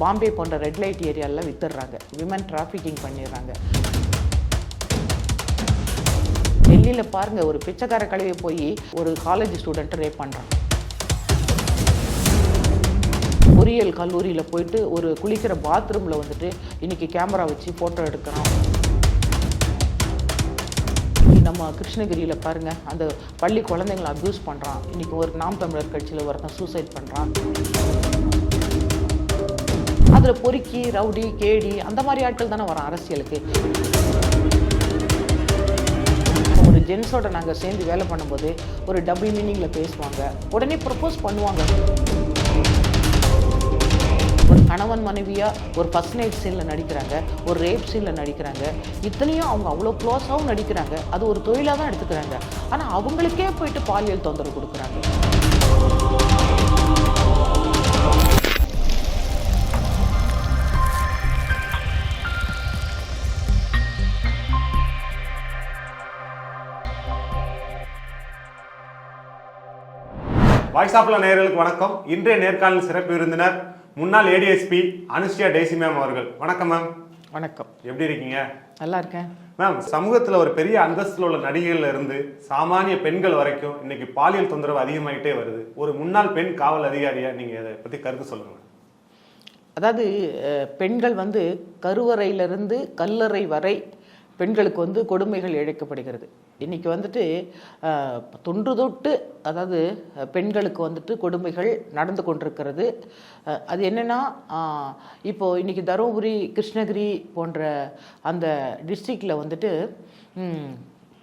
பாம்பே போன்ற red light ஏரியாவில் வித்துடுறாங்க. Women trafficking பண்ணிடுறாங்க. டெல்லியில் பாருங்க ஒரு பிச்சைக்கார கழுவி போய் ஒரு காலேஜ் ஸ்டூடெண்ட்டை ரேப் பண்ணுறான் பொறியியல் கல்லூரியில் போயிட்டு ஒரு குளிக்கிற பாத்ரூமில் வந்துட்டு இன்னைக்கு கேமரா வச்சு ஃபோட்டோ எடுக்கிறான். நம்ம கிருஷ்ணகிரியில் பாருங்கள் அந்த பள்ளி குழந்தைங்களை அப்யூஸ் பண்ணுறான் இன்றைக்கி ஒரு நாம் தமிழர் கட்சியில் ஒருத்தன் சூசைட் பண்ணுறான் அதில் பொறுக்கி ரவுடி கேடி அந்த மாதிரி ஆட்கள் தானே வரோம் அரசியலுக்கு. ஒரு ஜென்ஸோட நாங்கள் சேர்ந்து வேலை பண்ணும்போது ஒரு டபுள் மீனிங்கில் பேசுவாங்க. உடனே ப்ரப்போஸ் பண்ணுவாங்க. ஒரு கணவன் மனைவியாக ஒரு ஃபஸ்ட் நைட் சீனில் நடிக்கிறாங்க ஒரு ரேப் சீனில் நடிக்கிறாங்க. இத்தனையும் அவங்க அவ்வளோ க்ளோஸாகவும் நடிக்கிறாங்க. அது ஒரு தொழிலாக தான் எடுத்துக்கிறாங்க. ஆனால் அவங்களுக்கே போயிட்டு பாலியல் தொந்தரவு கொடுக்குறாங்க. வாய்ஸ் ஆப்ல நேயர்களுக்கு வணக்கம். இன்றைய நேர்காணல் சிறப்பு விருந்தினர் முன்னாள் ஏடிஎஸ்பி அனுஷ்யா டெய்சி மேம் அவர்கள். வணக்கம் மேம் வணக்கம். எப்படி இருக்கீங்க? நல்லா இருக்கேன். மேம் சமூகத்தில் ஒரு பெரிய அந்தஸ்தில் உள்ள நடிகைகள்ல இருந்து சாமானிய பெண்கள் வரைக்கும் இன்னைக்கு பாலியல் தொந்தரவு அதிகமாகிட்டே வருது. ஒரு முன்னாள் பெண் காவல் அதிகாரியா நீங்க இதை பத்தி கருத்து சொல்லுங்க அதாவது பெண்கள் வந்து கருவறையிலிருந்து கல்லறை வரை பெண்களுக்கு வந்து கொடுமைகள் இழைக்கப்படுகிறது. இன்றைக்கி வந்துட்டு தொன்று தொட்டு அதாவது பெண்களுக்கு வந்துட்டு கொடுமைகள் நடந்து கொண்டிருக்கிறது. அது என்னென்னா இப்போது இன்றைக்கி தருமபுரி கிருஷ்ணகிரி போன்ற அந்த டிஸ்ட்ரிக்டில் வந்துட்டு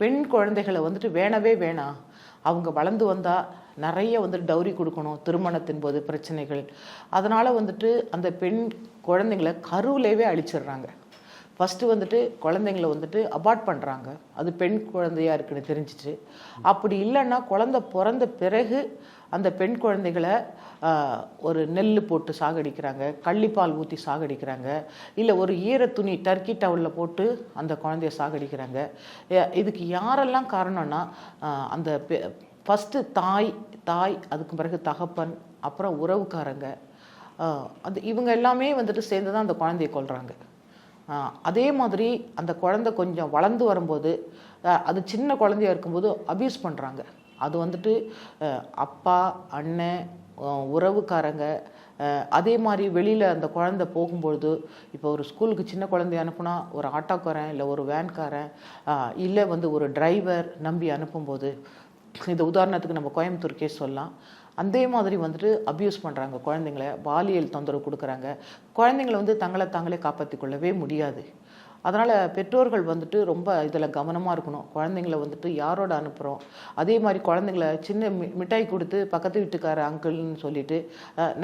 பெண் குழந்தைகளை வந்துட்டு வேணவே வேணாம். அவங்க வளர்ந்து வந்தால் நிறைய வந்துட்டு டௌரி கொடுக்கணும் திருமணத்தின் போது பிரச்சனைகள். அதனால் வந்துட்டு அந்த பெண் குழந்தைங்கள கருவிலேயே அழிச்சிடுறாங்க. ஃபஸ்ட்டு வந்துட்டு குழந்தைங்கள வந்துட்டு அபார்ட் பண்ணுறாங்க அது பெண் குழந்தையா இருக்குன்னு தெரிஞ்சிச்சு. அப்படி இல்லைன்னா குழந்தை பிறந்த பிறகு அந்த பெண் குழந்தைகளை ஒரு நெல் போட்டு சாகடிக்கிறாங்க கள்ளிப்பால் ஊற்றி சாகடிக்கிறாங்க இல்லை ஒரு ஈர துணி டர்க்கி டவுலில் போட்டு அந்த குழந்தைய சாகடிக்கிறாங்க. இதுக்கு யாரெல்லாம் காரணம்னா அந்த ஃபஸ்ட்டு தாய் தாய் அதுக்கு பிறகு தகப்பன் அப்புறம் உறவுக்காரங்க அந்த அது இவங்க எல்லாமே வந்துட்டு சேர்ந்து தான் அந்த குழந்தைய கொள்கிறாங்க அதே மாதிரி அந்த குழந்தை கொஞ்சம் வளர்ந்து வரும்போது அது சின்ன குழந்தையா இருக்கும்போது அபியூஸ் பண்ணுறாங்க அது வந்துட்டு அப்பா அண்ணன் உறவுக்காரங்க அதே மாதிரி வெளியில் அந்த குழந்தை போகும்பொழுது இப்போ ஒரு ஸ்கூலுக்கு சின்ன குழந்தைய அனுப்புனா ஒரு ஆட்டோக்காரன் இல்லை ஒரு வேன்காரன் இல்லை வந்து ஒரு டிரைவர் நம்பி அனுப்பும்போது இந்த உதாரணத்துக்கு நம்ம கோயம்புத்தூர் கேஸ் சொல்லலாம். அதே மாதிரி வந்துட்டு அப்யூஸ் பண்ணுறாங்க குழந்தைங்கள. பாலியல் தொந்தரவு கொடுக்குறாங்க. குழந்தைங்கள வந்து தங்களை தாங்களே காப்பாற்றி கொள்ளவே முடியாது. அதனால் பெற்றோர்கள் வந்துட்டு ரொம்ப இதில் கவனமாக இருக்கணும். குழந்தைங்கள வந்துட்டு யாரோட அனுப்புகிறோம் அதே மாதிரி குழந்தைங்கள சின்ன மி மிட்டாய் கொடுத்து பக்கத்து வீட்டுக்கார அங்கிள்னு சொல்லிட்டு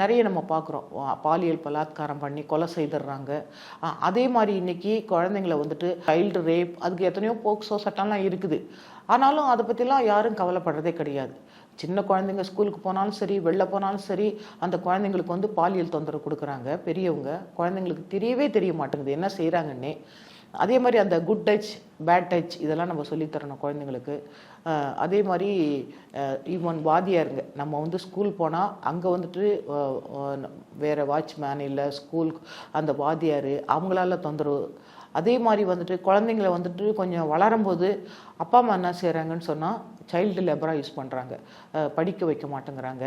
நிறைய நம்ம பார்க்குறோம் பாலியல் பலாத்காரம் பண்ணி கொலை செய்துடுறாங்க அதே மாதிரி இன்னைக்கு குழந்தைங்கள வந்துட்டு சைல்டு ரேப் அதுக்கு எத்தனையோ போக்சோ சட்டம்லாம் இருக்குது. ஆனாலும் அதை பற்றிலாம் யாரும் கவலைப்படுறதே கிடையாது. சின்ன குழந்தைங்க ஸ்கூலுக்கு போனாலும் சரி வெளில போனாலும் சரி அந்த குழந்தைங்களுக்கு வந்து பாலியல் தொந்தரவு கொடுக்குறாங்க. பெரியவங்க குழந்தைங்களுக்கு தெரியவே தெரிய மாட்டேங்குது. என்ன செய்கிறாங்கன்னே அதே மாதிரி அந்த குட் டச் பேட் டச் இதெல்லாம் நம்ம சொல்லித் தரணும் குழந்தைங்களுக்கு. அதே மாதிரி ஈவன் வாத்தியாருங்க நம்ம வந்து ஸ்கூல் போனால் அங்கே வந்துட்டு வேறு வாட்ச்மேன் இல்லை ஸ்கூல் அந்த வாத்தியார் அவங்களால தொந்தரவு அதே மாதிரி வந்துட்டு குழந்தைங்கள வந்துட்டு கொஞ்சம் வளரும்போது அப்பா அம்மா என்ன செய்கிறாங்கன்னு சொன்னால் சைல்டு லேபராக யூஸ் பண்ணுறாங்க படிக்க வைக்க மாட்டேங்கிறாங்க.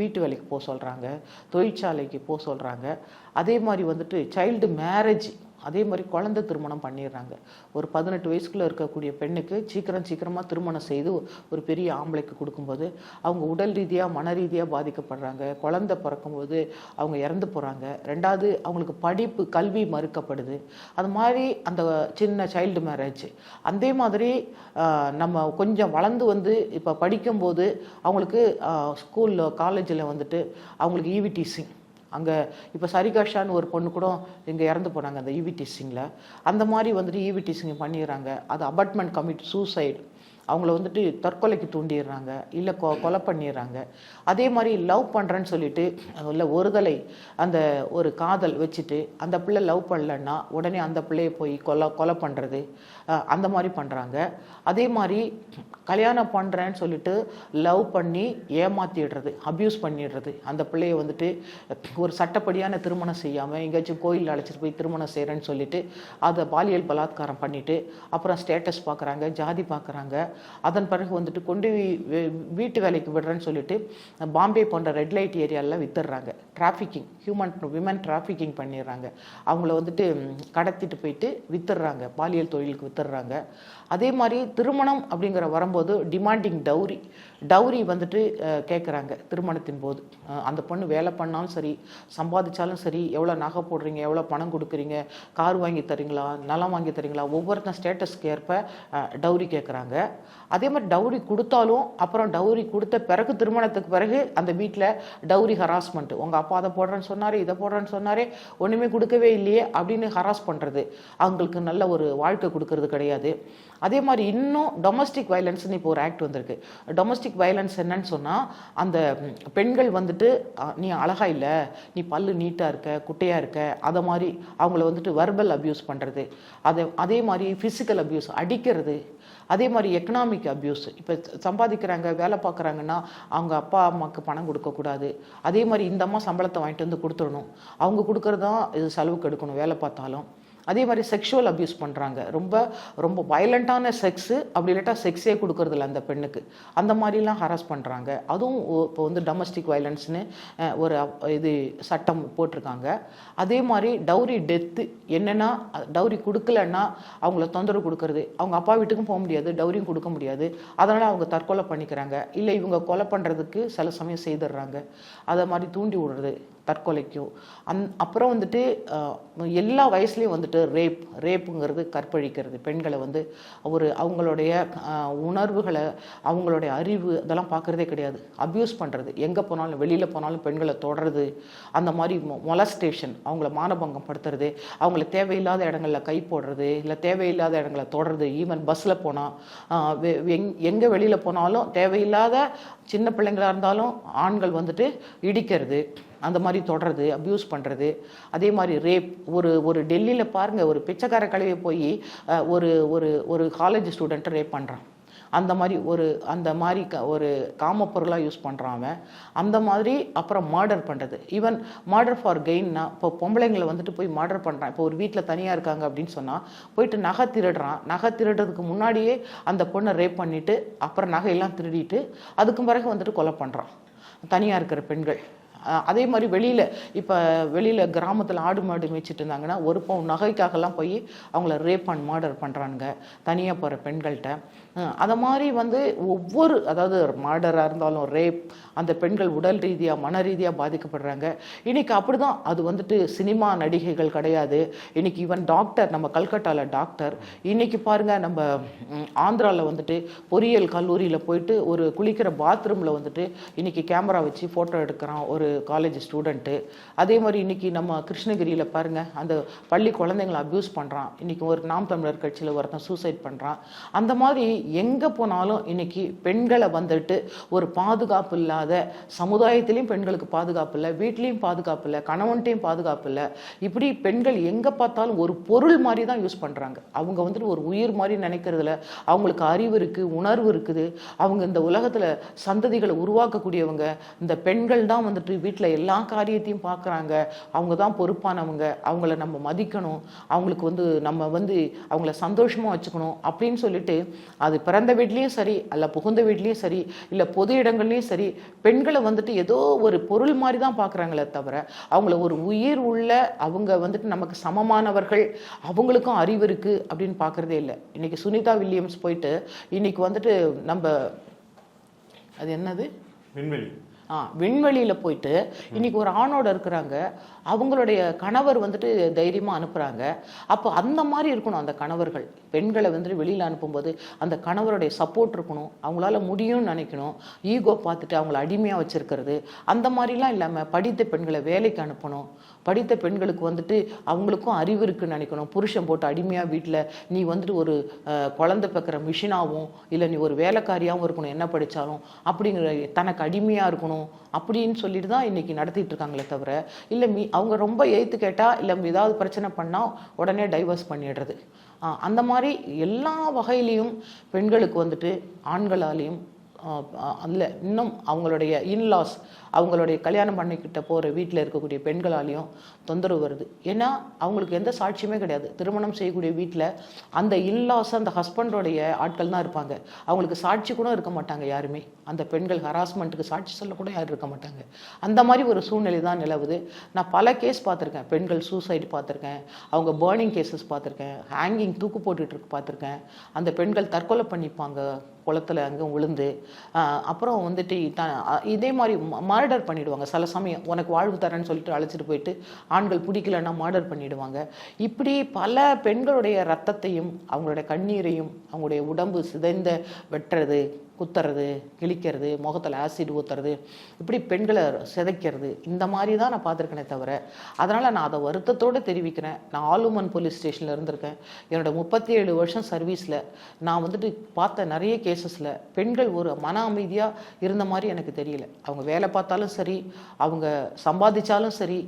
வீட்டு வேலைக்கு போக சொல்கிறாங்க தொழிற்சாலைக்கு போக சொல்கிறாங்க அதே மாதிரி வந்துட்டு சைல்டு மேரேஜ் அதே மாதிரி குழந்தை திருமணம் பண்ணிடுறாங்க. ஒரு பதினெட்டு வயசுக்குள்ள இருக்கக்கூடிய பெண்ணுக்கு சீக்கிரம் சீக்கிரமாக திருமணம் செய்து ஒரு பெரிய ஆம்பளைக்கு கொடுக்கும்போது அவங்க உடல் ரீதியாக மன ரீதியாக பாதிக்கப்படுறாங்க. குழந்தை பிறக்கும்போது அவங்க இறந்து போகிறாங்க ரெண்டாவது அவங்களுக்கு படிப்பு கல்வி மறுக்கப்படுது. அது மாதிரி அந்த சின்ன சைல்டு மேரேஜ் அதே மாதிரி நம்ம கொஞ்சம் வளர்ந்து வந்து இப்போ படிக்கும்போது அவங்களுக்கு ஸ்கூலில் காலேஜில் வந்துட்டு அவங்களுக்கு ஈவிடிசிங் அங்கே இப்போ சரிகாஷான்னு ஒரு பொண்ணு கூட இங்கே இறந்து போனாங்க அந்த ஈவி டீசிங்கில் அந்த மாதிரி வந்துட்டு ஈவி டீசிங் பண்ணிடுறாங்க. அது அபார்ட்மெண்ட் கமிட் சூசைடு. அவங்கள வந்துட்டு தற்கொலைக்கு தூண்டிடுறாங்க இல்லை கொ கொலை பண்ணிடுறாங்க. அதே மாதிரி லவ் பண்ணுறேன்னு சொல்லிட்டு இல்லை ஒருதலை அந்த ஒரு காதல் வச்சுட்டு அந்த பிள்ளை லவ் பண்ணலன்னா உடனே அந்த பிள்ளையை போய் கொலை கொலை பண்ணுறது அந்த மாதிரி பண்ணுறாங்க அதே மாதிரி கல்யாணம் பண்ணுறேன்னு சொல்லிட்டு லவ் பண்ணி ஏமாத்திடுறது அப்யூஸ் பண்ணிடுறது. அந்த பிள்ளையை வந்துட்டு ஒரு சட்டப்படியான திருமணம் செய்யாமல் எங்கேயாச்சும் கோயிலில் அழைச்சிட்டு போய் திருமணம் செய்கிறேன்னு சொல்லிட்டு அதை பாலியல் பலாத்காரம் பண்ணிவிட்டு அப்புறம் ஸ்டேட்டஸ் பார்க்குறாங்க ஜாதி பார்க்குறாங்க அதன் பிறகு வந்துட்டு கொண்டு போய் வீட்டு வேலைக்கு விடுறேன்னு சொல்லிட்டு பாம்பே போன்ற ரெட் லைட் ஏரியாலெலாம் வித்துடுறாங்க. டிராஃபிக்கிங் ஹியூமன் விமன் டிராஃபிக்கிங் பண்ணிடுறாங்க. அவங்கள வந்துட்டு கடத்திட்டு போயிட்டு வித்துடுறாங்க. பாலியல் தொழிலுக்கு வித்துடுறாங்க. அதே மாதிரி திருமணம் அப்படிங்கிற வரும்போது டிமாண்டிங் டவுரி டவுரி வந்துட்டு கேட்குறாங்க திருமணத்தின் போது. அந்த பொண்ணு வேலை பண்ணாலும் சரி சம்பாதிச்சாலும் சரி எவ்வளோ நகை போடுறீங்க எவ்வளோ பணம் கொடுக்குறீங்க கார் வாங்கி தரீங்களா நிலம் வாங்கி தரீங்களா ஒவ்வொருத்தன் ஸ்டேட்டஸ்க்கு ஏற்ப டவுரி கேட்குறாங்க அதே மாதிரி டவுரி கொடுத்தாலும் அப்புறம் டவுரி கொடுத்த பிறகு திருமணத்துக்கு பிறகு அந்த வீட்டில் டவுரி ஹராஸ்மெண்ட் உங்கள் அப்பா அதை போடுறேன்னு சொன்னாரே இதை போடுறேன்னு சொன்னாரே ஒன்றுமே கொடுக்கவே இல்லையே அப்படின்னு ஹராஸ் பண்ணுறது அவங்களுக்கு நல்ல ஒரு வாழ்க்கை கொடுக்கறது கிடையாது. அதே மாதிரி இன்னும் டொமஸ்டிக் வயலன்ஸ்னு இப்போ ஒரு ஆக்ட் வந்திருக்கு. டொமஸ்டிக் வயலன்ஸ் என்னன்னு சொன்னால் அந்த பெண்கள் வந்துட்டு நீ அழகா இல்லை. நீ பல்லு நீட்டாக இருக்க குட்டையாக இருக்க. அதை மாதிரி அவங்கள வந்துட்டு வர்பல் அப்யூஸ் பண்ணுறது அதை அதே மாதிரி ஃபிசிக்கல் அப்யூஸ் அடிக்கிறது. அதே மாதிரி எக்கனாமிக் அப்யூஸ் இப்போ சம்பாதிக்கிறாங்க வேலை பார்க்குறாங்கன்னா அவங்க அப்பா அம்மாவுக்கு பணம் கொடுக்கக்கூடாது. அதே மாதிரி இந்த அம்மா சம்பளத்தை வாங்கிட்டு வந்து கொடுத்துடணும். அவங்க கொடுக்குறதான் இது செலவுக்கு எடுக்கணும் வேலை பார்த்தாலும். அதே மாதிரி செக்ஷுவல் அப்யூஸ் பண்ணுறாங்க ரொம்ப ரொம்ப வயலண்ட்டான செக்ஸு அப்படி இல்லாட்டா செக்ஸே கொடுக்கறதில்ல அந்த பெண்ணுக்கு. அந்த மாதிரிலாம் ஹராஸ் பண்ணுறாங்க அதுவும் இப்போ வந்து டொமஸ்டிக் வயலன்ஸ்னு ஒரு இது சட்டம் போட்டிருக்காங்க. அதே மாதிரி டவுரி டெத்து என்னென்னா டவுரி கொடுக்கலன்னா அவங்கள தொந்தரவு கொடுக்கறது. அவங்க அப்பா வீட்டுக்கும் போக முடியாது டவுரியும் கொடுக்க முடியாது. அதனால் அவங்க தற்கொலை பண்ணிக்கிறாங்க. இல்லை இவங்க கொலை பண்ணுறதுக்கு சில சமயம் செய்துடுறாங்க. அதை மாதிரி தூண்டி விடுறது. தற்கொலைக்கும் அந் அப்புறம் வந்துட்டு எல்லா வயசுலேயும் வந்துட்டு ரேப் ரேப்புங்கிறது கற்பழிக்கிறது. பெண்களை வந்து ஒரு அவங்களுடைய உணர்வுகளை அவங்களுடைய அறிவு அதெல்லாம் பார்க்குறதே கிடையாது. அப்யூஸ் பண்ணுறது எங்கே போனாலும் வெளியில் போனாலும் பெண்களை தொடறது. அந்த மாதிரி மொலஸ்டேஷன் அவங்கள மானபங்கம் படுத்துறது அவங்கள தேவையில்லாத இடங்களில் கை போடுறது. இல்லை தேவையில்லாத இடங்களை தொடறது. ஈவன் பஸ்ஸில் போனால் எங் எங்கே வெளியில் போனாலும் தேவையில்லாத சின்ன பிள்ளைங்களாக இருந்தாலும் ஆண்கள் வந்துட்டு இடிக்கிறது. அந்த மாதிரி தொடறது அப்யூஸ் பண்ணுறது அதே மாதிரி ரேப் ஒரு ஒரு டெல்லியில் பாருங்கள் ஒரு பிச்சைக்கார கழுவி போய் ஒரு ஒரு ஒரு காலேஜ் ஸ்டூடெண்ட்டை ரேப் பண்ணுறான் அந்த மாதிரி ஒரு அந்த மாதிரி க ஒரு காமப்பொருளாக யூஸ் பண்ணுறான் அவன். அந்த மாதிரி அப்புறம் மர்டர் பண்ணுறது ஈவன் மர்டர் ஃபார் கெயின்னா இப்போ பொம்பளைங்களை வந்துட்டு போய் மர்டர் பண்ணுறான் இப்போ ஒரு வீட்டில் தனியாக இருக்காங்க அப்படின்னு சொன்னால் போயிட்டு நகை திருடுறான். நகை திருடுறதுக்கு முன்னாடியே அந்த பொண்ணை ரேப் பண்ணிவிட்டு அப்புறம் நகையெல்லாம் திருடிட்டு அதுக்கு பிறகு வந்துட்டு கொலை பண்ணுறான் தனியாக இருக்கிற பெண்கள். அதே மாதிரி வெளியில் இப்போ வெளியில் கிராமத்தில் ஆடு மாடு மேய்ச்சிட்டு இருந்தாங்கன்னா ஒரு பவுன் நகைக்காகலாம் போய் அவங்கள ரேப் அண்ட் மர்டர் பண்ணுறானுங்க தனியாக போகிற பெண்கள்கிட்ட. அதை மாதிரி வந்து ஒவ்வொரு அதாவது மர்டராக இருந்தாலும் ரேப் அந்த பெண்கள் உடல் ரீதியாக மன ரீதியாக பாதிக்கப்படுறாங்க. இன்றைக்கி அப்படி தான் அது வந்துட்டு சினிமா நடிகைகள் கிடையாது. இன்றைக்கி ஈவன் டாக்டர் நம்ம கல்கட்டாவில் டாக்டர் இன்றைக்கி பாருங்கள் நம்ம ஆந்திராவில் வந்துட்டு பொறியியல் கல்லூரியில் போயிட்டு ஒரு குளிக்கிற பாத்ரூமில் வந்துட்டு இன்றைக்கி கேமரா வச்சு ஃபோட்டோ எடுக்கிறான் ஒரு காலேஜ் ஸ்டூடெண்ட்டு அதே மாதிரி இன்றைக்கி நம்ம கிருஷ்ணகிரியில் பாருங்கள் அந்த பள்ளி குழந்தைங்களை அப்யூஸ் பண்ணுறான் இன்றைக்கி ஒரு நாம் தமிழர் கட்சியில் ஒருத்தன் சூசைட் பண்ணுறான் அந்த மாதிரி எங்கே போனாலும் இன்னைக்கு பெண்களை வந்துட்டு ஒரு பாதுகாப்பு இல்லாத சமுதாயத்திலையும் பெண்களுக்கு பாதுகாப்பு இல்லை வீட்லேயும் பாதுகாப்பு இல்லை கணவன்கிட்டையும் பாதுகாப்பு இல்லை. இப்படி பெண்கள் எங்கே பார்த்தாலும் ஒரு பொருள் மாதிரி தான் யூஸ் பண்ணுறாங்க அவங்க வந்துட்டு ஒரு உயிர் மாதிரி நினைக்கிறதுல அவங்களுக்கு அறிவு இருக்குது உணர்வு இருக்குது. அவங்க இந்த உலகத்தில் சந்ததிகளை உருவாக்கக்கூடியவங்க இந்த பெண்கள் தான் வந்துட்டு வீட்டில் எல்லா காரியத்தையும் பார்க்குறாங்க அவங்க தான் பொறுப்பானவங்க. அவங்கள நம்ம மதிக்கணும். அவங்களுக்கு வந்து நம்ம வந்து அவங்கள சந்தோஷமாக வச்சுக்கணும் அப்படின்னு சொல்லிட்டு அது அது பிறந்த வீட்லேயும் சரி அல்ல புகுந்த வீட்லேயும் சரி இல்லை பொது இடங்கள்லையும் சரி பெண்களை வந்துட்டு ஏதோ ஒரு பொருள் மாதிரி தான் பார்க்குறாங்களே தவிர அவங்கள ஒரு உயிர் உள்ள அவங்க வந்துட்டு நமக்கு சமமானவர்கள் அவங்களுக்கும் அறிவு இருக்குது அப்படின்னு பார்க்குறதே இல்லை. இன்னைக்கு சுனிதா வில்லியம்ஸ் போயிட்டு இன்னைக்கு வந்துட்டு நம்ம அது என்னது? விண்வெளி. விண்வெளியில் போயிட்டு இன்னைக்கு ஒரு ஆணோட இருக்கிறாங்க. அவங்களுடைய கணவர் வந்துட்டு தைரியமாக அனுப்புகிறாங்க அப்போ அந்த மாதிரி இருக்கணும் அந்த கணவர்கள். பெண்களை வந்துட்டு வெளியில் அனுப்பும்போது அந்த கணவருடைய சப்போர்ட் இருக்கணும். அவங்களால முடியும்னு நினைக்கணும். ஈகோ பார்த்துட்டு அவங்கள அடிமையாக வச்சுருக்கிறது. அந்த மாதிரிலாம் இல்லாமல் படித்த பெண்களை வேலைக்கு அனுப்பணும். படித்த பெண்களுக்கு வந்துட்டு அவங்களுக்கும் அறிவு இருக்குன்னு நினைக்கணும். புருஷன் போட்டு அடிமையாக வீட்டில் நீ வந்துட்டு ஒரு குழந்தை பிறக்கிற மிஷினாகவும் இல்லை நீ ஒரு வேலைக்காரியாகவும் இருக்கணும் என்ன படித்தாலும் அப்படிங்கிற தனக்கு அடிமையாக இருக்கணும் அப்படின்னு சொல்லிட்டு தான் இன்றைக்கி நடத்திட்டு இருக்காங்களே தவிர இல்லை மீ அவங்க ரொம்ப எய்த்து கேட்டால் இல்லை ஏதாவது பிரச்சனை பண்ணால் உடனே டைவர்ஸ் பண்ணிடுறது. அந்த மாதிரி எல்லா வகையிலையும் பெண்களுக்கு வந்துட்டு ஆண்களாலையும் அதில் இன்னும் அவங்களுடைய இன்லாஸ் அவங்களுடைய கல்யாணம் பண்ணிக்கிட்ட போகிற வீட்டில் இருக்கக்கூடிய பெண்களாலையும் தொந்தரவு வருது. ஏன்னா அவங்களுக்கு எந்த சாட்சியுமே கிடையாது. திருமணம் செய்யக்கூடிய வீட்டில் அந்த இல்லாஸ் அந்த ஹஸ்பண்டோடைய ஆட்கள் தான் இருப்பாங்க. அவங்களுக்கு சாட்சி கூட இருக்க மாட்டாங்க யாருமே. அந்த பெண்கள் ஹராஸ்மெண்ட்டுக்கு சாட்சி சொல்லக்கூட கூட யாரும் இருக்க மாட்டாங்க. அந்த மாதிரி ஒரு சூழ்நிலை தான் நிலவுது. நான் பல கேஸ் பார்த்துருக்கேன். பெண்கள் சூசைடு பார்த்துருக்கேன். அவங்க பேர்னிங் கேசஸ் பார்த்துருக்கேன். ஹேங்கிங் தூக்கு போட்டுட்ருக்கு பார்த்துருக்கேன். அந்த பெண்கள் தற்கொலை பண்ணிப்பாங்க. குளத்துல அங்கே விழுந்து. அப்புறம் வந்துட்டு த இதே மாதிரி மர்டர் பண்ணிடுவாங்க. சில சமயம் உனக்கு வாழ்வு தரேன்னு சொல்லிட்டு அழைச்சிட்டு போயிட்டு ஆண்கள் பிடிக்கலன்னா மர்டர் பண்ணிடுவாங்க. இப்படி பல பெண்களுடைய ரத்தத்தையும் அவங்களுடைய கண்ணீரையும் அவங்களுடைய உடம்பு சிதைந்த வெட்டுறது குத்துறது கிழிக்கிறது முகத்தில் ஆசிட் ஊத்துறது இப்படி பெண்களை சிதைக்கிறது இந்த மாதிரி தான் நான் பார்த்துருக்கேனே தவிர அதனால் நான் அதை வருத்தத்தோடு தெரிவிக்கிறேன். நான் ஆலுமன் போலீஸ் ஸ்டேஷனில் இருந்திருக்கேன். என்னோட முப்பத்தி ஏழு வருஷம் சர்வீஸில் நான் வந்துட்டு பார்த்த நிறைய கேசஸில் பெண்கள் ஒரு மன அமைதியாக இருந்த மாதிரி எனக்கு தெரியல. அவங்க வேலை பார்த்தாலும் சரி அவங்க சம்பாதிச்சாலும் சரி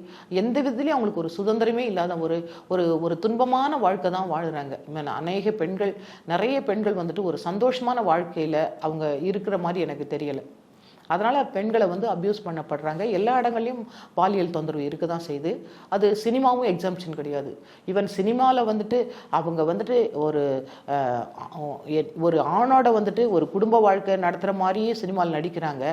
எந்த விதத்துலேயும் அவங்களுக்கு ஒரு சுதந்திரமே இல்லாத ஒரு ஒரு ஒரு துன்பமான வாழ்க்கை தான் வாழ்கிறாங்க அநேக பெண்கள் நிறைய பெண்கள் வந்துட்டு ஒரு சந்தோஷமான வாழ்க்கையில் அவங்க இருக்கிற மாதிரி எனக்கு தெரியலை. அதனால் பெண்களை வந்து அப்யூஸ் பண்ணப்படுறாங்க. எல்லா இடங்கள்லையும் பாலியல் தொந்தரவு இருக்க தான் செய்யுது. அது சினிமாவும் எக்ஸாம்ஷன் கிடையாது. ஈவன் சினிமாவில் வந்துட்டு அவங்க வந்துட்டு ஒரு ஒரு ஆணோட வந்துட்டு ஒரு குடும்ப வாழ்க்கை நடத்துகிற மாதிரியே சினிமாவில் நடிக்கிறாங்க.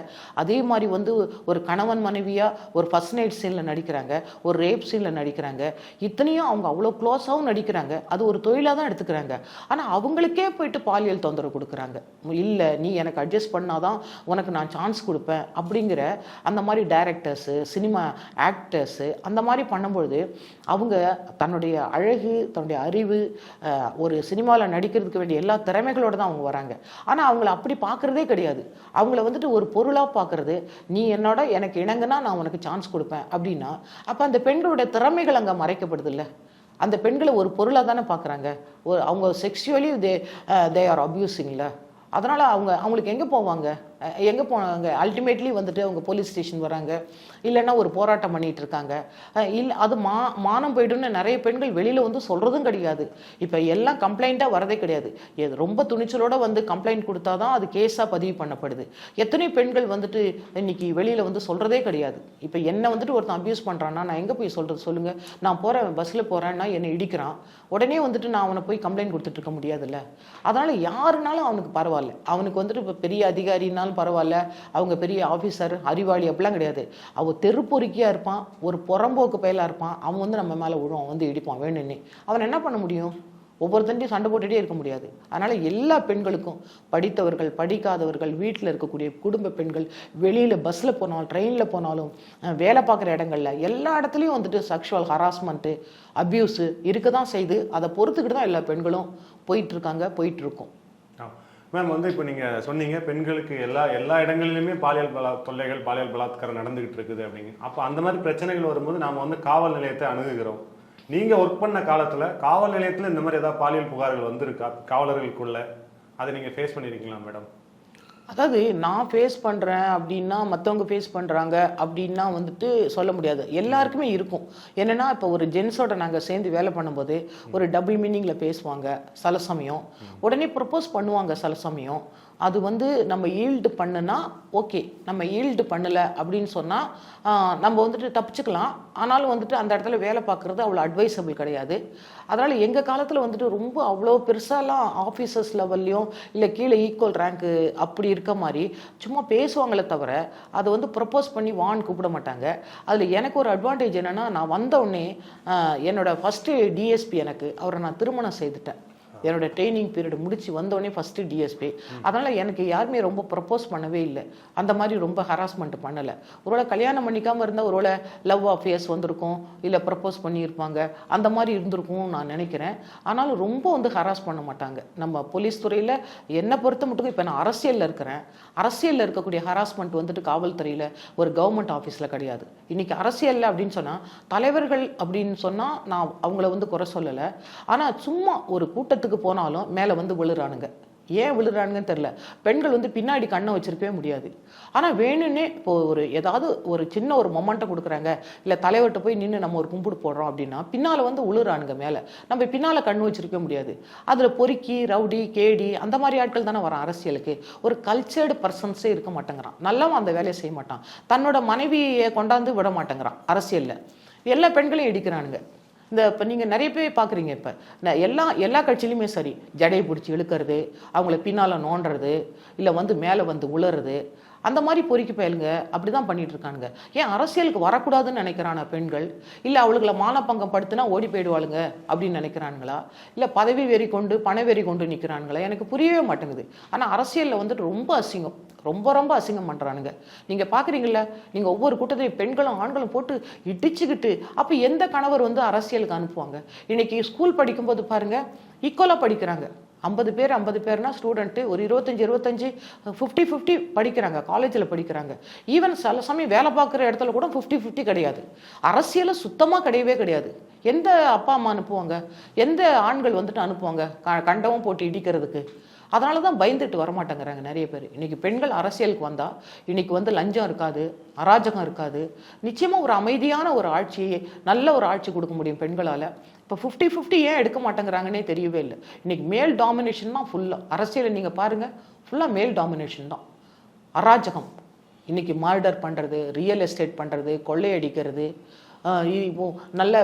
அதே மாதிரி வந்து ஒரு கணவன் மனைவியாக ஒரு ஃபர்ஸ்ட் நைட் சீனில் நடிக்கிறாங்க. ஒரு ரேப் சீனில் நடிக்கிறாங்க. இத்தனையும் அவங்க அவ்வளோ க்ளோஸாகவும் நடிக்கிறாங்க. அது ஒரு தொழிலாக தான் எடுத்துக்கிறாங்க. ஆனால் அவங்களுக்கே போயிட்டு பாலியல் தொந்தரவு கொடுக்குறாங்க. இல்லை நீ எனக்கு அட்ஜஸ்ட் பண்ணாதான் உனக்கு நான் சான்ஸ் கொடுப்பேன் அப்படிங்கிற அந்த மாதிரி டைரக்டர்ஸு சினிமா ஆக்டர்ஸு அந்த மாதிரி பண்ணும்பொழுது அவங்க தன்னுடைய அழகு தன்னுடைய அறிவு ஒரு சினிமாவில் நடிக்கிறதுக்கு வேண்டிய எல்லா திறமைகளோடு தான் அவங்க வராங்க. ஆனால் அவங்கள அப்படி பார்க்குறதே கிடையாது. அவங்கள வந்துட்டு ஒரு பொருளாக பார்க்குறது நீ என்னோட எனக்கு இணங்குனா நான் உனக்கு சான்ஸ் கொடுப்பேன் அப்படின்னா அப்போ அந்த பெண்களுடைய திறமைகள் அங்கே மறைக்கப்படுது இல்லை அந்த பெண்களை ஒரு பொருளாக தானே பார்க்குறாங்க. ஒரு அவங்க செக்ஷுவலி தே தே ஆர் அப்யூசிங்ல அதனால் அவங்க அவங்களுக்கு எங்கே போவாங்க? எங்கே போனாங்க? அல்டிமேட்லி வந்துட்டு அவங்க போலீஸ் ஸ்டேஷன் வராங்க. இல்லைன்னா ஒரு போராட்டம் பண்ணிட்டு இருக்காங்க. இல்லை அது மா மானம் போய்டுன்னு நிறைய பெண்கள் வெளியில் வந்து சொல்கிறதும் கிடையாது. இப்போ எல்லாம் கம்ப்ளைண்ட்டாக வரதே கிடையாது. எது ரொம்ப துணிச்சலோட வந்து கம்ப்ளைண்ட் கொடுத்தா தான் அது கேஸாக பதிவு பண்ணப்படுது. எத்தனை பெண்கள் வந்துட்டு இன்னைக்கு வெளியில் வந்து சொல்கிறதே கிடையாது. இப்போ என்னை வந்துட்டு ஒருத்தன் அப்யூஸ் பண்ணுறான்னா நான் எங்கே போய் சொல்கிறது சொல்லுங்கள் நான் போகிறேன் பஸ்ஸில் போகிறேன்னா என்னை இடிக்கிறான். உடனே வந்துட்டு நான் அவனை போய் கம்ப்ளைண்ட் கொடுத்துட்டு இருக்க முடியாதுல்ல. அதனால் யாருனாலும் அவனுக்கு பரவாயில்ல. அவனுக்கு வந்துட்டு இப்போ பெரிய அதிகாரினாலும் பரவாயில்ல. அவங்க பெரிய ஆஃபீஸர் அறிவாளி அப்படிலாம் கிடையாது. அவன் தெருப்பொறுக்கியாக இருப்பான் ஒரு புறம்போக்கு பயலாக இருப்பான். அவன் வந்து நம்ம மேலே விழுவான் வந்து இடிப்பான் வேணும்னு அவன் என்ன பண்ண முடியும்? ஒவ்வொருத்தன்ட்டையும் சண்டை போட்டுகிட்டே இருக்க முடியாது. அதனால் எல்லா பெண்களுக்கும் படித்தவர்கள் படிக்காதவர்கள் வீட்டில் இருக்கக்கூடிய குடும்ப பெண்கள் வெளியில் பஸ்ஸில் போனாலும் ட்ரெயினில் போனாலும் வேலை பார்க்குற இடங்களில் எல்லா இடத்துலையும் வந்துட்டு செக்ஷுவல் ஹராஸ்மெண்ட்டு அப்யூஸு இருக்க தான் செய்து அதை பொறுத்துக்கிட்டு தான் எல்லா பெண்களும் போயிட்டுருக்காங்க போயிட்டுருக்கோம் மேம் வந்து இப்போ நீங்கள் சொன்னீங்க பெண்களுக்கு எல்லா எல்லா இடங்களிலுமே பாலியல் பலா தொல்லைகள் பாலியல் பலாத்காரம் நடந்துகிட்டு இருக்குது அப்படிங்க. அப்போ அந்த மாதிரி பிரச்சனைகள் வரும்போது நாம் வந்து காவல் நிலையத்தை அணுகுகிறோம். நீங்கள் ஒர்க் பண்ண காலத்தில் காவல் நிலையத்தில் இந்த மாதிரி ஏதாவது பாலியல் புகார்கள் வந்திருக்கா? காவலர்களுக்குள்ள. அதை நீங்கள் ஃபேஸ் பண்ணிருக்கீங்களா மேடம் அதாவது நான் ஃபேஸ் பண்ணுறேன் அப்படின்னா மற்றவங்க ஃபேஸ் பண்ணுறாங்க அப்படின்னா வந்துட்டு சொல்ல முடியாது. எல்லாருக்குமே இருக்கும். என்னென்னா இப்போ ஒரு ஜென்ஸோட நாங்கள் சேர்ந்து வேலை பண்ணும்போது ஒரு டபுள் மீனிங்கில் பேசுவாங்க. சில சமயம். உடனே ப்ரப்போஸ் பண்ணுவாங்க சில சமயம். அது வந்து நம்ம ஈல்டு பண்ணுனா ஓகே நம்ம ஈல்டு பண்ணலை அப்படின்னு சொன்னால் நம்ம வந்துட்டு தப்பிச்சுக்கலாம். ஆனாலும் வந்துட்டு அந்த இடத்துல வேலை பார்க்குறது அவ்வளோ அட்வைசபிள் கிடையாது. அதனால் எங்கள் காலத்தில் வந்துட்டு ரொம்ப அவ்வளோ பெருசாலாம் ஆஃபீஸர்ஸ் லெவல்லையும் இல்லை கீழே ஈக்குவல் ரேங்க்கு அப்படி இருக்க மாதிரி சும்மா பேசுவாங்களே தவிர அதை வந்து ப்ரப்போஸ் பண்ணி வான்னு கூப்பிட மாட்டாங்க. அதில் எனக்கு ஒரு அட்வான்டேஜ் என்னென்னா நான் வந்தவுடனே என்னோடய ஃபஸ்ட்டு டிஎஸ்பி எனக்கு அவரை நான் திருமணம் செய்துட்டேன். என்னோட ட்ரைனிங் பீரியட் முடிச்சு வந்தோடனே ஃபஸ்ட்டு டிஎஸ்பி அதனால் எனக்கு யாருமே ரொம்ப ப்ரப்போஸ் பண்ணவே இல்லை. அந்த மாதிரி ரொம்ப ஹராஸ்மெண்ட் பண்ணலை. ஒருவேளை கல்யாணம் பண்ணிக்காமல் இருந்தால் ஒருவேளை லவ் அஃபேர்ஸ் வந்திருக்கும் இல்லை ப்ரப்போஸ் பண்ணியிருப்பாங்க. அந்த மாதிரி இருந்திருக்கும் நான் நினைக்கிறேன். ஆனாலும் ரொம்ப வந்து ஹராஸ் பண்ண மாட்டாங்க. நம்ம போலீஸ் துறையில் என்னை பொறுத்த மட்டும் இப்போ நான் அரசியலில் இருக்கிறேன். அரசியலில் இருக்கக்கூடிய ஹராஸ்மெண்ட் வந்துட்டு காவல்துறையில் ஒரு கவர்மெண்ட் ஆஃபீஸில் கிடையாது. இன்றைக்கி அரசியலில் அப்படின்னு சொன்னால் தலைவர்கள் அப்படின்னு சொன்னால் நான் அவங்கள வந்து குறை சொல்லலை. ஆனால் சும்மா ஒரு கூட்டத்துக்கு போனாலும் மேலே வந்து விழுறானுங்க. ஏன் விழுறானுங்கன்னு தெரில பெண்கள் வந்து பின்னாடி கண்ணை வச்சிருக்கவே முடியாது. ஆனால் வேணும்னே இப்போ ஒரு ஏதாவது ஒரு சின்ன ஒரு மொமெண்ட்டை கொடுக்குறாங்க. இல்லை தலைவர்கிட்ட போய் நின்று நம்ம ஒரு கும்பிடு போடுறோம் அப்படின்னா பின்னால் வந்து விழுறானுங்க மேலே. நம்ம பின்னால் கண்ணு வச்சிருக்கவே முடியாது. அதில் பொறுக்கி ரவுடி கேடி அந்த மாதிரி ஆட்கள் தானே வரான் அரசியலுக்கு. ஒரு கல்ச்சர்டு பர்சன்ஸே இருக்க மாட்டேங்கிறான். நல்லாவும் அந்த வேலையை செய்ய மாட்டான். தன்னோட மனைவியை கொண்டாந்து விட மாட்டேங்கிறான் அரசியலில். எல்லா பெண்களையும் இடிக்கிறானுங்க. இந்த இப்போ நீங்கள் நிறைய பேர் பார்க்குறீங்க இப்போ. எல்லா எல்லா கட்சியிலுமே சரி ஜடையை பிடிச்சி இழுக்கிறது அவங்கள பின்னால் நோண்டுறது இல்லை வந்து மேலே வந்து உளறது அந்த மாதிரி பொறுக்கி பயலுங்க. அப்படி தான் பண்ணிட்டு இருக்கானுங்க ஏன் அரசியலுக்கு வரக்கூடாதுன்னு நினைக்கிறான பெண்கள்? இல்லை அவளுகளை மானப்பங்கம் படுத்துனா ஓடி போயிடுவாளுங்க அப்படின்னு நினைக்கிறானுங்களா? இல்லை பதவி வெறி கொண்டு பண வெறி கொண்டு நிற்கிறானுங்களா எனக்கு புரியவே மாட்டேங்குது. ஆனால் அரசியலில் வந்துட்டு ரொம்ப அசிங்கம். ரொம்ப ரொம்ப அசிங்கம் பண்ணுறானுங்க நீங்கள் பார்க்குறீங்கள நீங்கள் ஒவ்வொரு கூட்டத்தையும் பெண்களும் ஆண்களும் போட்டு இடிச்சுக்கிட்டு அப்போ எந்த கணவர் வந்து அரசியலுக்கு அனுப்புவாங்க? இன்னைக்கு ஸ்கூல் படிக்கும்போது பாருங்க ஈக்குவலாக படிக்கிறாங்க. ஐம்பது பேர் ஐம்பது பேர்னா ஸ்டூடெண்ட்டு ஒரு இருபத்தஞ்சி இருபத்தஞ்சி ஃபிஃப்டி ஃபிஃப்டி படிக்கிறாங்க காலேஜில் படிக்கிறாங்க. ஈவன் சில சமயம் வேலை பார்க்குற இடத்துல கூட ஃபிஃப்டி ஃபிஃப்டி கிடையாது. அரசியலில் சுத்தமாக கிடையவே கிடையாது. எந்த அப்பா அம்மா அனுப்புவாங்க? எந்த ஆண்கள் வந்துட்டு அனுப்புவாங்க? க கண்டவும் போட்டு இடிக்கிறதுக்கு. அதனால தான் பயந்துட்டு வரமாட்டேங்கிறாங்க நிறைய பேர். இன்னைக்கு பெண்கள் அரசியலுக்கு வந்தால் இன்னைக்கு வந்து லஞ்சம் இருக்காது அராஜகம் இருக்காது. நிச்சயமாக ஒரு அமைதியான ஒரு ஆட்சி நல்ல ஒரு ஆட்சி கொடுக்க முடியும் பெண்களால். இப்போ ஃபிஃப்டி ஃபிஃப்டி ஏன் எடுக்க மாட்டேங்கிறாங்கன்னே தெரியவே இல்லை. இன்னைக்கு மேல் டாமினேஷன் தான் ஃபுல்லாக அரசியலை நீங்கள் பாருங்கள் ஃபுல்லாக மேல் டாமினேஷன் தான். அராஜகம். இன்னைக்கு மர்டர் பண்ணுறது ரியல் எஸ்டேட் பண்ணுறது கொள்ளையடிக்கிறது இப்போ நல்ல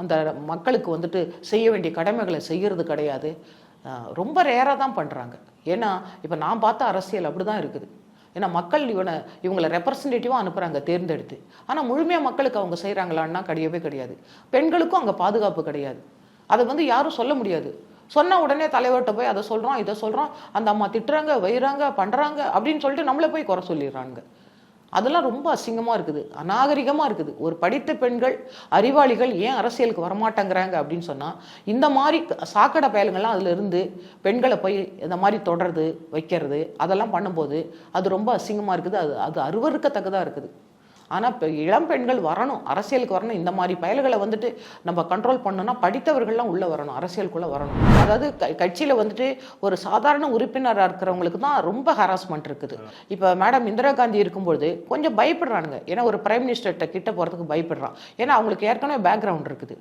அந்த மக்களுக்கு வந்துட்டு செய்ய வேண்டிய கடமைகளை செய்கிறது கிடையாது. ரொம்ப ரேராக தான் பண்ணுறாங்க ஏன்னா இப்போ நான் பார்த்த அரசியல் அப்படி தான் இருக்குது. ஏன்னா மக்கள் இவனை இவங்களை ரெப்ரசன்டேட்டிவாக அனுப்புகிறாங்க தேர்ந்தெடுத்து. ஆனால் முழுமையாக மக்களுக்கு அவங்க செய்கிறாங்களான்னா கிடையவே கிடையாது. பெண்களுக்கும் அங்கே பாதுகாப்பு கிடையாது. அதை வந்து யாரும் சொல்ல முடியாது. சொன்ன உடனே தலைவர்கிட்ட போய் அதை சொல்கிறோம் இதை சொல்கிறோம் அந்த அம்மா திட்டுறாங்க வயிறாங்க பண்ணுறாங்க அப்படின்னு சொல்லிட்டு நம்மளை போய் குறை சொல்லிடுறாங்க அதெல்லாம் ரொம்ப அசிங்கமாக இருக்குது அநாகரிகமாக இருக்குது. ஒரு படித்த பெண்கள் அறிவாளிகள் ஏன் அரசியலுக்கு வரமாட்டேங்கிறாங்க அப்படின்னு சொன்னால் இந்த மாதிரி சாக்கடை பயலுங்கள்லாம் அதில் இருந்து பெண்களை போய் இந்த மாதிரி தொடர்றது வைக்கிறது அதெல்லாம் பண்ணும்போது அது ரொம்ப அசிங்கமாக இருக்குது. அது அது அருவருக்கத்தக்கதாக இருக்குது. ஆனால் இப்போ இளம் பெண்கள் வரணும் அரசியலுக்கு வரணும் இந்த மாதிரி பயல்களை வந்துட்டு நம்ம கண்ட்ரோல் பண்ணணும்னா படித்தவர்கள்லாம் உள்ளே வரணும் அரசியலுக்குள்ளே வரணும். அதாவது க கட்சியில் வந்துட்டு ஒரு சாதாரண உறுப்பினராக இருக்கிறவங்களுக்கு தான் ரொம்ப ஹராஸ்மெண்ட் இருக்குது. இப்போ மேடம் இந்திரா காந்தி இருக்கும்பொழுது கொஞ்சம் பயப்படுறானுங்க. ஏன்னா ஒரு பிரைம் மினிஸ்டர்கிட்ட கிட்ட போகிறதுக்கு பயப்படுறான். ஏன்னா அவங்களுக்கு ஏற்கனவே பேக்ரவுண்ட் இருக்குது.